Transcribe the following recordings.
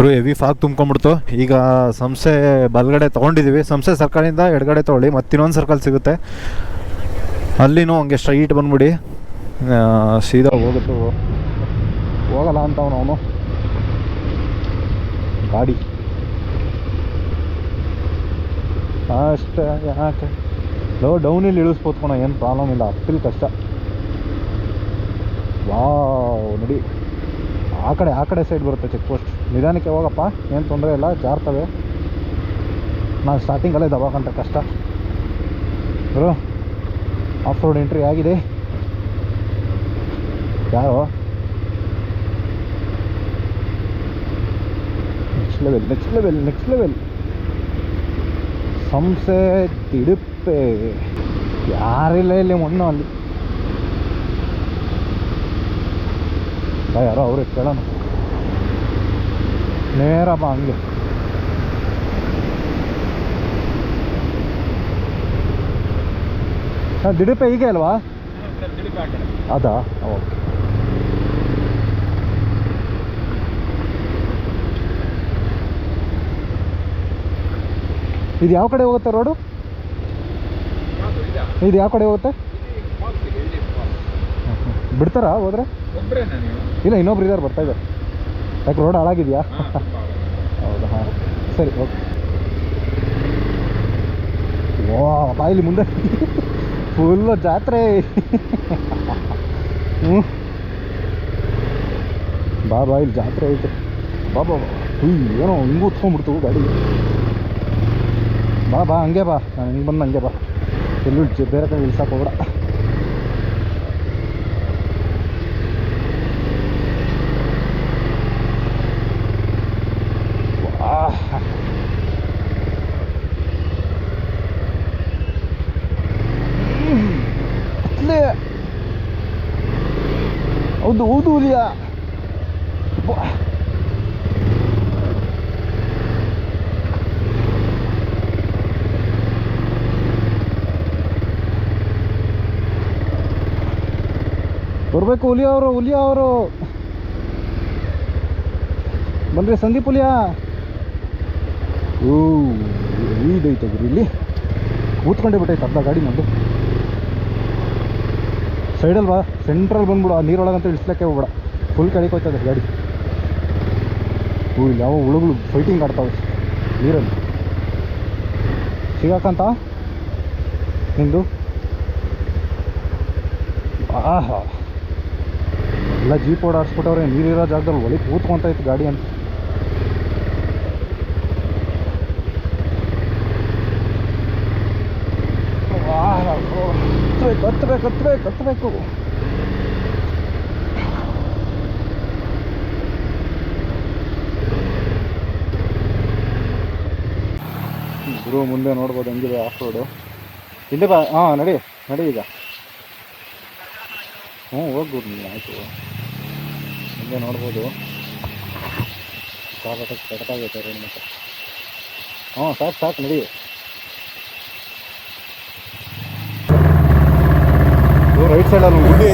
ಕ್ರೂ heavy fog ತುಂಬ್ಕೊಂಡ್ಬಿಡ್ತು. ಈಗ ಸಂಸ್ಥೆ ಬಲಗಡೆ ತೊಗೊಂಡಿದ್ದೀವಿ ಸಂಸ್ಥೆ ಸರ್ಕಲಿಂದ ಎಡಗಡೆ ತೊಗೊಳ್ಳಿ. ಮತ್ತೆ ಇನ್ನೊಂದು ಸರ್ಕಲ್ ಸಿಗುತ್ತೆ. ಅಲ್ಲಿನೂ ಹಂಗೆ ಸ್ಟ್ರೈಟ್ ಬಂದ್ಬಿಡಿ. ಸೀದಾ ಹೋಗುತ್ತೆ ಹೋಗಲ್ಲ ಅಂತ ಅವನು. ಅವನು ಗಾಡಿ. ಅಷ್ಟೇ, ಯಾಕೆ? ಲೋ ಡೌನಲ್ಲಿ ಇಳಿಸ್ಬೋದು ಕಣ ಏನು ಪ್ರಾಬ್ಲಮ್ ಇಲ್ಲ. ಅಪ್ಪಿಲ್ ಕಷ್ಟ. ವಾ ನೋಡಿ. ಆ ಕಡೆ ಆ ಕಡೆ ಸೈಡ್ ಬರುತ್ತೆ ಚೆಕ್ ಪೋಸ್ಟ್ ನಿಧಾನಕ್ಕೆ ಹೋಗಪ್ಪ, ಏನು ತೊಂದರೆ ಇಲ್ಲ, ಜಾರ್ತವೆ. ನಾನು ಸ್ಟಾರ್ಟಿಂಗಲ್ಲೇ ದಬಾಕಂತ ಕಷ್ಟ. ಬರು ಆಫ್ ರೋಡ್ ಎಂಟ್ರಿ ಆಗಿದೆ. ಯಾರು? Next level next level next level ಸಂಸೆ ತಿಡುಪೆ. ಯಾರಿಲ್ಲ ಇಲ್ಲಿ ಮಣ್ಣು ಅಲ್ಲಿ. ಯಾರೋ ಅವ್ರಿಗೆ ಕೇಳೋಣ. ನೇರ ಬಾ ಹಂಗೆ ಹಾಂ ದಿಡುಪೆ ಹೀಗೆ ಅಲ್ವಾ ಅದಾ ಓಕೆ ಇದು ಯಾವ ಕಡೆ ಹೋಗುತ್ತೆ ರೋಡು? ಇದು ಯಾವ ಕಡೆ ಹೋಗುತ್ತೆ? ಬಿಡ್ತಾರಾ ಹೋದ್ರೆ? ಇಲ್ಲ ಇನ್ನೊಬ್ರು ಇದಾರೆ ಬರ್ತಾ ಇದ್ದಾರೆ ಯಾಕೆ ರೋಡ್ ಹಾಳಾಗಿದೆಯಾ? ಹೌದಾ? ಹಾಂ ಸರಿ, ಓಕೆ. ಓ ಬಾ ಇಲ್ಲಿ ಮುಂದೆ. ಫುಲ್ಲು ಜಾತ್ರೆ. ಹ್ಞೂ ಬಾ ಬಾ ಇಲ್ಲಿ ಜಾತ್ರೆ ಐತೆ. ಬಾ ಬಾ ಹುಯ್, ಏನೋ ಹಿಂಗೆ ಉತ್ಕೊಂಡ್ಬಿಡ್ತು ಗಾಡಿ. ಬಾ ಬಾ, ಹಂಗೆ ಬಾ. ನಾನು ಹಿಂಗೆ ಬಂದು ಹಂಗೆ ಬಾ. ಎಲ್ಲೂ ಬೇರೆ ಕಡೆ ಇಳ್ಸಕ್ಕೆ ಹೋಗ್ಬೇಡ. ಹೌದು Boah. ಬರ್ಬೇಕು ಹುಲಿಯ ಅವರು ಹುಲಿಯ ಅವರು. ಸಂದೀಪ್ ಹುಲಿಯ. ಓ ಗುರು ಇಲ್ಲಿ? ಕೂತ್ಕೊಂಡೇ ಬಿಟ್ಟೈತೆ ಅರ್ಧ ಗಾಡಿ ನಂದು ಸೈಡಲ್ಲಿ ಬಾ ಸೆಂಟ್ರಲ್ ಬಂದ್ಬಿಡು ಆ ನೀರೊಳಗಂತ ಇಳಿಸ್ಲಕ್ಕೆ ಹೋಗ್ಬೇಡ. ಫುಲ್ ಕಡಿಕೋಯ್ತದೆ ಗಾಡಿ. ಹೂ ಇಲ್ಲಿ ಯಾವ ಹುಳುಗಳು ಫೈಟಿಂಗ್ ಆಡ್ತಾವೆ. ನೀರಲ್ಲಿ. ಸಿಗಾಕಂತ? ನಿಂದು? ಆಹಾ. ಎಲ್ಲ ಜೀಪ್ ಓಡಾಡ್ಸ್ಬಿಟ್ಟವ್ರೆ ನೀರಿರೋ ಜಾಗದಲ್ಲಿ ಒಳಗೆ ಇತ್ತು ಗಾಡಿ ಅಂತ. ಆಹಾ, ಹತ್ತಬೇಕು ಹತ್ತಬೇಕು ಹತ್ಬೇಕು ಹತ್ಬೇಕು ಗುರು ಮುಂದೆ ನೋಡ್ಬೋದು ಹೆಂಗಿದೆ ಆಫ್ ರೋಡು ಇಲ್ಲಿ ಬಾ, ಹಾಂ, ನಡಿ ನಡಿ ಈಗ. ಹ್ಞೂ ಹೋಗ್ಬೋದು ನೀನು, ಆಯಿತು. ಮುಂದೆ ನೋಡ್ಬೋದು. ಸಾಕು ಕಟ್ಟಾಗೈತೆ ರೋಡ್ ಮತ್ತೆ. ಹ್ಞೂ ಸಾಕು ಸಾಕು, ನಡಿ. ರೈಟ್ ಸೈಡಲ್ಲಿ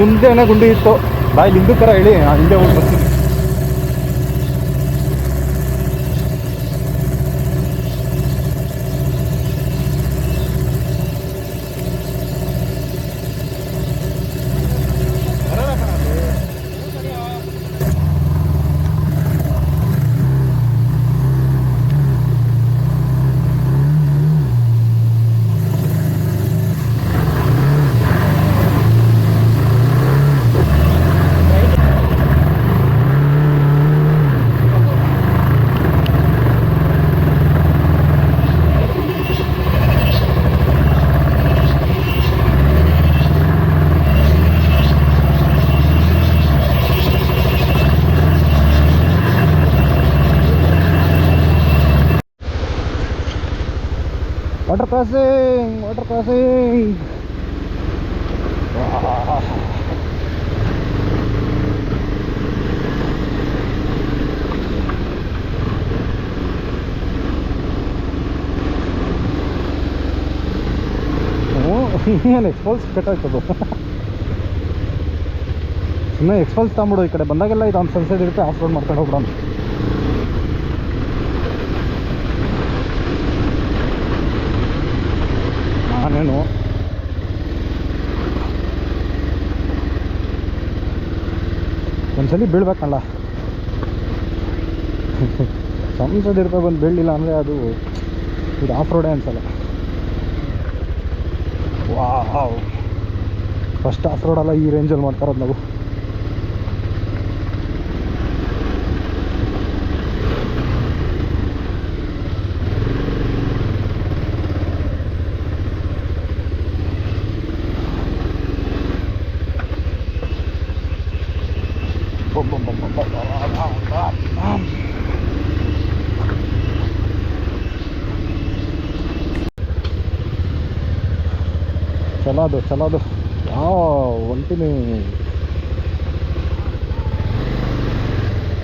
ಮುಂದೆನೇ ಗುಂಡಿ ಇತ್ತು. ಬಾಯಿ ಹಿಂದೂ ಥರ ಹೇಳಿ ಹಿಂದೆ ಹೋಗಿ ವಾಟರ್ ಕ್ರಾಸಿಂಗ್ ವಾಟರ್ ಕ್ರಾಸಿಂಗ್ ಏನು ಎಕ್ಸ್ಪಲ್ಸ್ ಕೆಟ್ಟಾಗ್ತದು ಸುಮ್ಮನೆ ಎಕ್ಸ್ಪಲ್ಸ್ ತಗೊಂಬಿಡು ಈ ಕಡೆ. ಬಂದಾಗೆಲ್ಲ ಇದು ಒಂದು ಸನ್ಸೆಟ್ ಇರುತ್ತೆ ಆಫ್ ರೋಡ್ ಮಾಡ್ಕೊಂಡು ಹೋಗ್ಬಿಡೋಣ. ಒಂದ್ಸಲಿ ಬೀಳ್ಬೇಕಲ್ಲ. ಸನ್ಸೆಟ್ ಇರ್ಬೇಕು ಬಂದು ಬೀಳಲಿಲ್ಲ ಅಂದರೆ ಅದು ಇದು ಆಫ್ ರೋಡೇ ಅನ್ಸಲ್ಲ. ವಾ ಫಸ್ಟ್ ಆಫ್ ರೋಡಲ್ಲ ಈ ರೇಂಜಲ್ಲಿ ಮಾಡ್ತಾರದು ನಾವು. ಚಲೋದು ಚಲೋದು ಯಾವ ಒಂಟಿನಿ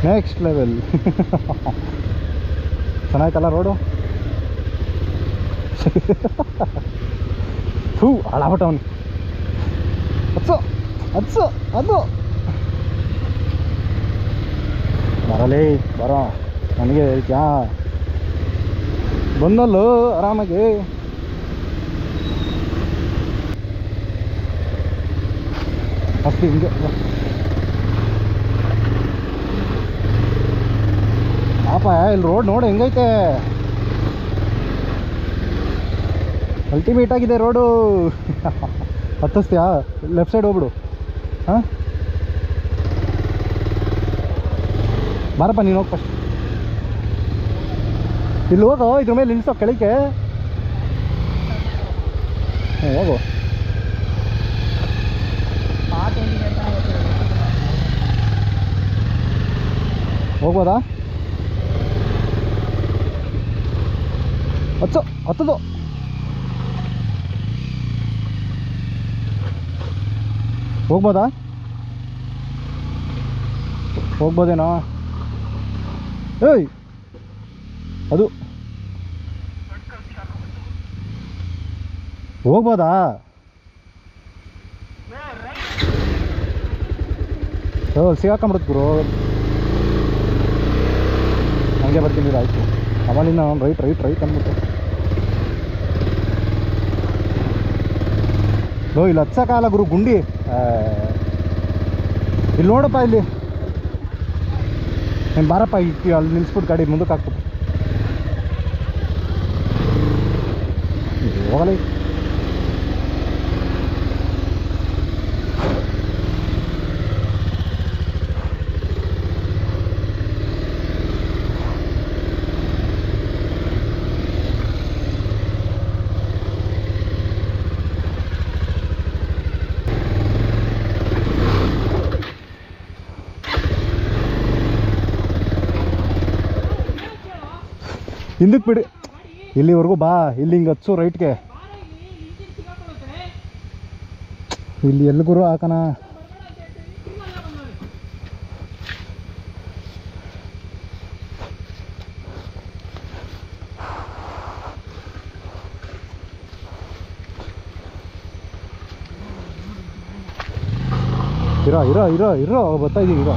ನೆಕ್ಸ್ಟ್ ಲೆವೆಲ್ ಚೆನ್ನಾಯ್ತಲ್ಲ ರೋಡು ಹೂ ಹಾಳಾಗ್ಬಿಟ್ಟವನು ಹಚ್ಚು ಹಚ್ಚು ಅದು ಬರಲೇ ಬರೋ. ನನಗೆ ಹೇಳ್ತೀಯಾ ಬಂದಲ್ಲು ಆರಾಮಾಗಿ? ಅಷ್ಟು ಹಿಂಗೆ. ಪಾಪ, ಇಲ್ಲಿ ರೋಡ್ ನೋಡಿ, ಹೆಂಗೈತೆ? ಅಲ್ಟಿಮೇಟ್ ಆಗಿದೆ ರೋಡು ಹತ್ತಿಸ್ತೀಯಾ? ಲೆಫ್ಟ್ ಸೈಡ್ ಹೋಗ್ಬಿಡು. ಹಾಂ? ಬಾರಪ್ಪ ನೀನು ಹೋಗಿ ಫಸ್ಟ್ ಇಲ್ಲಿ ಹೋಗೋ, ಇದ್ರ ಮೇಲೆ ನಿಲ್ಸೋ ಕೆಳಕ್ಕೆ. ಹೋಗು. ಹೋಗ್ಬೋದಾ? ಹಚ್ಚು, ಹತ್ತದು. ಹೋಗ್ಬೋದಾ? ಹೋಗ್ಬೋದೇನೋ. ಏಯ್, ಅದು ಹೋಗ್ಬೋದಾ? ಸಿಗಾಕೊಂಬಿಡುತ್ತೆ ಗುರು. ಹಂಗೆ ಬರ್ತೀನಿ ಆಯಿತು. ಆಮೇಲೆ ನಾನು ರೈಟ್ ರೈಟ್ ರೈಟ್ ಅಂದ್ಬಿಟ್ಟು. ಓ ಇಲ್ಲಿ ಹಚ್ಚಕಾಲ ಗುರು, ಗುಂಡಿ. ಇಲ್ಲಿ ನೋಡಪ್ಪ ಇಲ್ಲಿ. ನೀನು ಬಾರಪ್ಪ ಇಟ್ಟು ಅಲ್ಲಿ ನಿಲ್ಸ್ಬಿಟ್ಟು ಗಾಡಿ ಮುಂದಕ್ಕೆ ಹಾಕ್ಬಿಟ್ಟು ಹೋಗಲ್ಲ ಹಿಂದಕ್ಕೆ ಬಿಡಿ. ಇಲ್ಲಿವರೆಗೂ ಬಾ, ಇಲ್ಲಿ ಹಿಂಗೆ ಹಚ್ಚು ರೈಟ್ಗೆ ಇಲ್ಲಿ ಎಲ್ಲಿ ಗುರು ಹಾಕಣ. ಇರೋ ಇರೋ ಇರೋ ಇರೋ ಬರ್ತಾ ಇದೀವಿ ಇರೋ.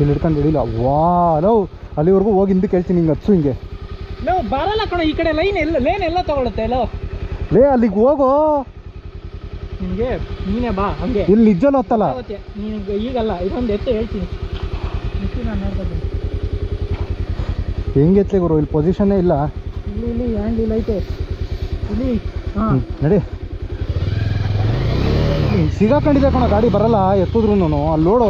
ಇಲ್ಲಿ ಹಿಡ್ಕೊಂಡು ಹಿಡಿಲ್ಲ ವಾ ಲೋ ಅಲ್ಲಿವರೆಗೂ ಹೋಗಿ ಹಿಂದಕ್ಕೆ ಹೇಳ್ತೀನಿ ಹಿಂಗೆ ಹಚ್ಚು ಹಿಂಗೆ. ಲೋ ಬರಲ್ಲ ಕಣ ಈ ಕಡೆ ಲೈನ್ ಎಲ್ಲ ಲೈನ್ ಎಲ್ಲ ತಗೊಳುತ್ತೆ ಲೋ ಲೇ ಅಲ್ಲಿಗೆ ಹೋಗೋ. ನಿಮಗೆ ನೀನೇ ಬಾ ಹಂಗೆ. ಇಲ್ಲಿ ನಿಜಲ್ಲ ಹೊತ್ತಲ್ಲ? ನಿನಗೆ ಈಗಲ್ಲ ಇದೊಂದು ಎತ್ತ ಹೇಳ್ತೀನಿ. ಹೆಂಗೆ ಎತ್ತಲೆ ಗುರು? ಇಲ್ಲಿ ಪೊಸಿಷನ್ನೇ ಇಲ್ಲ. ಇಲ್ಲಿ ಇಲ್ಲಿ ಹ್ಯಾಂಡ್ ಇಲ್ಲ ಐತೆ. ಇಲ್ಲಿ ಹಾಂ. ನಡಿ. ಸಿಗಾಕೊಂಡಿದೆ ಕಣ ಗಾಡಿ ಬರಲ್ಲ ಎತ್ತಿದ್ರು ಅಲ್ಲಿ ನೋಡು.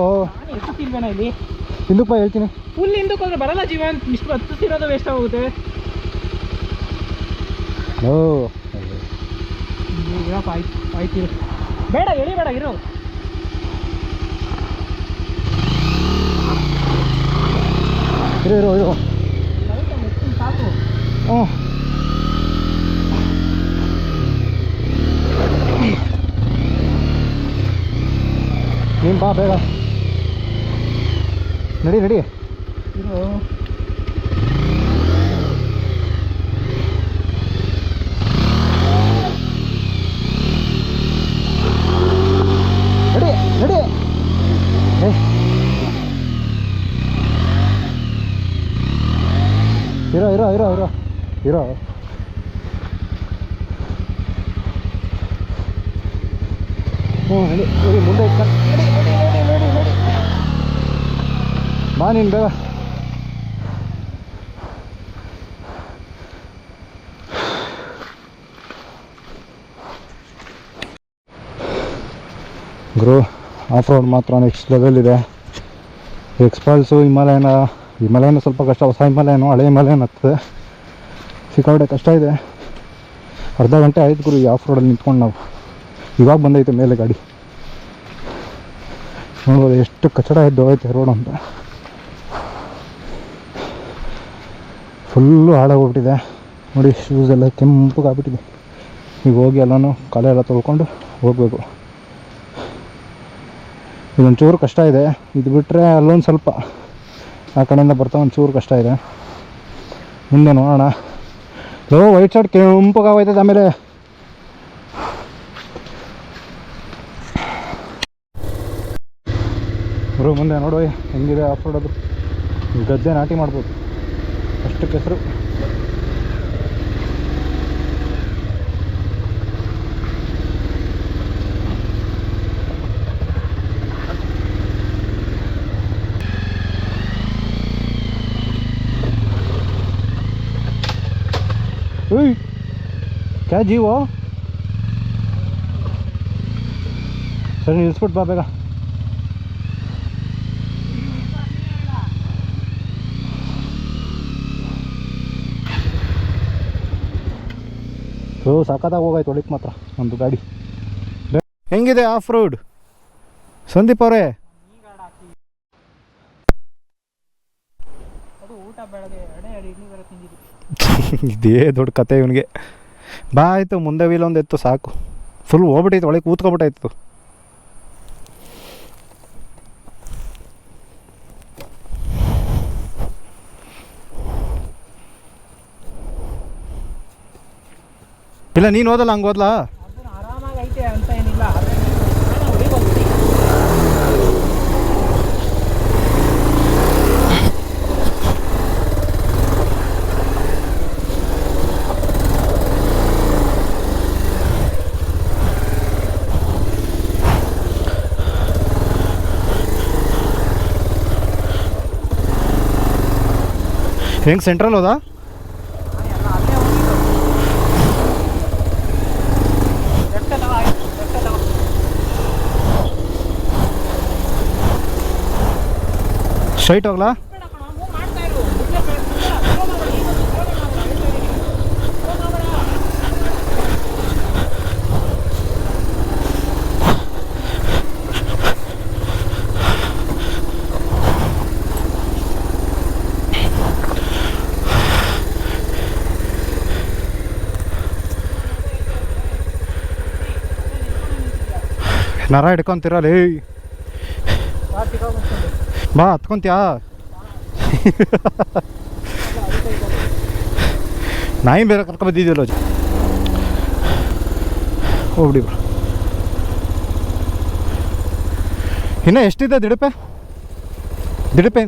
ಎತ್ತಿಲ್ವೇನ ಹೇಳ್ತೀನಿ. ಫುಲ್ ಹಿಂದಕ್ಕೆ ಹೋದ್ರೆ ಬರಲ್ಲ ಜೀವನ್ ಇಷ್ಟು ಹತ್ತಿರೋದು ವೇಸ್ಟ್ ಆಗುತ್ತೆ ಓ. ಇರಪ್ಪ ಆಯ್ತು ಬೇಡ ಇರು ಇರೋ. ಇರೋ ಇರೋ ಇರೋ. ಬಾ ಬೇಗ ನಡಿ ನಡಿ ಇದು ನಡಿ ನಡಿ ಏ ಇರೋ ಇರೋ ಇರೋ ಇರೋ ಇರೋ ಹ್ಞೂ ನಡಿ ನಡಿ ಮುಂದೆ ಇಟ್ಕ. ನಡಿ ನಡಿ ನಡಿ ನಡಿ ನಡಿ ಬಾ ಗುರು ಆಫ್ ರೋಡ್ ಮಾತ್ರ ನೆಕ್ಸ್ಟ್ ಲೆವೆಲ್ ಇದೆ. ಎಕ್ಸ್ಪಲ್ಸು ಹಿಮಾಲಯನ ಹಿಮಾಲಯನ ಸ್ವಲ್ಪ ಕಷ್ಟ, ಹೊಸ ಹಿಮಾಲಯನು ಹಳೆ ಹಿಮಾಲಯನ ಹತ್ತದೆ ಸಿಕ್ಕಾಪಟ್ಟೆ ಕಷ್ಟ ಇದೆ. ಅರ್ಧ ಗಂಟೆ ಆಯ್ತು ಗುರು ಈ ಆಫ್ ರೋಡಲ್ಲಿ ನಿಂತ್ಕೊಂಡು ನಾವು. ಇವಾಗ ಬಂದೈತೆ ಮೇಲೆ ಗಾಡಿ. ನೋಡ್ಬೋದು ಎಷ್ಟು ಕಚಡ ಎದ್ದು ಹೋಯ್ತೆ ರೋಡ್ ಅಂತ. ಫುಲ್ಲು ಹಾಳಾಗೋಗ್ಬಿಟ್ಟಿದೆ ನೋಡಿ ಶೂಸ್ ಎಲ್ಲ ಕೆಂಪಗಾಗ್ಬಿಟ್ಟಿದೆ ಈಗ ಹೋಗಿ ಎಲ್ಲನೂ ಕಲೆ ಎಲ್ಲ ತೊಳ್ಕೊಂಡು ಹೋಗಬೇಕು. ಇದೊಂಚೂರು ಕಷ್ಟ ಇದೆ. ಇದು ಬಿಟ್ಟರೆ ಅಲ್ಲೊಂದು ಸ್ವಲ್ಪ. ಆ ಕಡೆಯಿಂದ ಬರ್ತಾ ಒಂಚೂರು ಕಷ್ಟ ಇದೆ. ಮುಂದೆ ನೋಡೋಣ. ಲೋ ವೈಟ್ ಶರ್ಟ್ ಕೆಂಪಗಾಗೋಯ್ತದೆ ಆಮೇಲೆ. ಬರೋ, ಮುಂದೆ ನೋಡು, ಹೆಂಗಿದೆ ಆಫ್ ಅದು. ಗದ್ದೆ ನಾಟಿ ಮಾಡ್ಬೋದು. अस्टर क्या जीव सर इंस्पुट पापेगा ಓ, ಸಾಕಾದಾಗ ಹೋಗಾಯ್ತು ಒಳಕ್ಕೆ ಮಾತ್ರ. ಒಂದು ಗಾಡಿ. ಹೆಂಗಿದೆ ಆಫ್ ರೋಡ್? ಸಂದೀಪ್ ಅವರೇ? ಇದೇ ದೊಡ್ಡ ಕತೆ ಇವನಿಗೆ. ಬಾ ಆಯಿತು, ಮುಂದೆ ವೀಲ್ ಒಂದು ಎತ್ತು, ಸಾಕು. ಫುಲ್ ಹೋಗ್ಬಿಟ್ಟಿತ್ತು ಒಳಗೆ ಕೂತ್ಕೊಬಿಟ್ಟಾಯ್ತು ಇಲ್ಲ ನೀನು ಓದಲ್ಲ ಹಂಗೆ ಆರಾಮಾಗಿ ಐತೆ ಅಂತ ಏನಿಲ್ಲ. ಹೆಂಗೆ ಸೆಂಟ್ರಲ್ ಹೋದಾ ನಾನು ಎಲ್ಲ ಅಲ್ಲೇ ಹೋಗಿದ್ದು ಲೆಫ್ಟ್ ತಗೋ ಆಯ್ತು ಲೆಫ್ಟ್ ತಗೋ ಸ್ಟ್ರೈಟ್ ಹೋಗ್ಲಾ ಬೇಡ ಕಣೋ, move ಮಾಡ್ತಾ ಇರು. ಮುಂದೆ ಬೇಡ, ಬೇಡ, slow ಮಾಡ್ಬೇಡ, ಈಗ ಒಂದು slow ಮಾಡ್ಬೇಡ, ಹೇಳ್ತಾ ಇದೀನಿ. Slow ಹೋಗ್ಲಾ? ನರ ಹಿಡ್ಕೊಂತೀರಲ್ಲ ಬಾ, ಹತ್ಕೊಂತ್ಯಾ? ನಾಯಿ ಬೇರೆ ಕರ್ಕೊ ಬಂದಿದ್ಯಲ್ಲ ಹೋಗ್ಬಿಡಿ ಬ್ರೋ. ಇನ್ನೂ ಎಷ್ಟಿದೆ ದಿಡಪೆ? ದಿಡಪೆ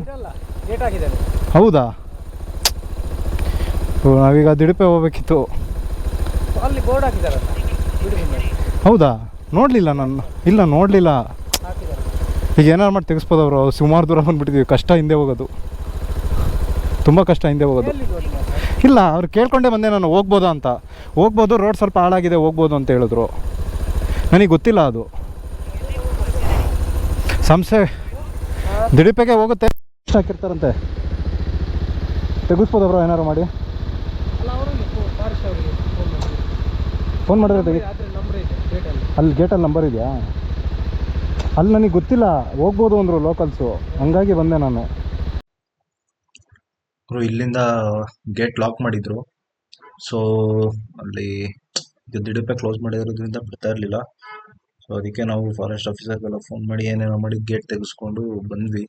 ಹೌದಾ? ಓ, ನಾವೀಗ ದಿಡಪೆ ಹೋಗ್ಬೇಕಿತ್ತು. ಹೌದಾ? ನೋಡಲಿಲ್ಲ ನಾನು. ಇಲ್ಲ ನೋಡಲಿಲ್ಲ. ಈಗ ಏನಾರು ಮಾಡಿ ತೆಗಿಸ್ಬೋದು ಅವರು. ಸುಮಾರು ದೂರ ಬಂದುಬಿಟ್ಟಿದ್ದೀವಿ ಕಷ್ಟ ಹಿಂದೆ ಹೋಗೋದು. ತುಂಬ ಕಷ್ಟ ಹಿಂದೆ ಹೋಗೋದು. ಇಲ್ಲ, ಅವ್ರು ಕೇಳ್ಕೊಂಡೆ ಬಂದೆ ನಾನು, ಹೋಗ್ಬೋದಾ ಅಂತ. ಹೋಗ್ಬೋದು, ರೋಡ್ ಸ್ವಲ್ಪ ಹಾಳಾಗಿದೆ, ಹೋಗ್ಬೋದು ಅಂತ ಹೇಳಿದ್ರು. ನನಗೆ ಗೊತ್ತಿಲ್ಲ ಅದು. ಸಂಸ್ಥೆ ದಿಡಿಪೆಗೆ ಹೋಗುತ್ತೆ. ಹಾಕಿರ್ತಾರಂತೆ. ಅವರು ಏನಾರು ಮಾಡಿ ಫೋನ್ ಮಾಡಿ? ಫೋನ್ ಮಾಡಿದ್ರೆ ಅಲ್ಲಿ ಗೇಟಲ್ಲಿ ನಂಬರ್ ಇದೆಯಾ? ಅಲ್ಲಿ ನನಗೆ ಗೊತ್ತಿಲ್ಲ, ಹೋಗ್ಬೋದು ಅಂದರು ಲೋಕಲ್ಸು ಹಂಗಾಗಿ ಬಂದೆ ನಾನು. ಇಲ್ಲಿಂದ ಗೇಟ್ ಲಾಕ್ ಮಾಡಿದ್ರು. ಸೊ ಅಲ್ಲಿ ದಿಡುಪೆ ಕ್ಲೋಸ್ ಮಾಡಿರೋದ್ರಿಂದ ಬರ್ತಾ ಇರಲಿಲ್ಲ. ಸೊ ಅದಕ್ಕೆ ನಾವು ಫಾರೆಸ್ಟ್ ಆಫೀಸರ್ಗೆಲ್ಲ ಫೋನ್ ಮಾಡಿ ಏನೇನೋ ಮಾಡಿ ಗೇಟ್ ತೆಗೆಸ್ಕೊಂಡು ಬಂದ್ವಿ.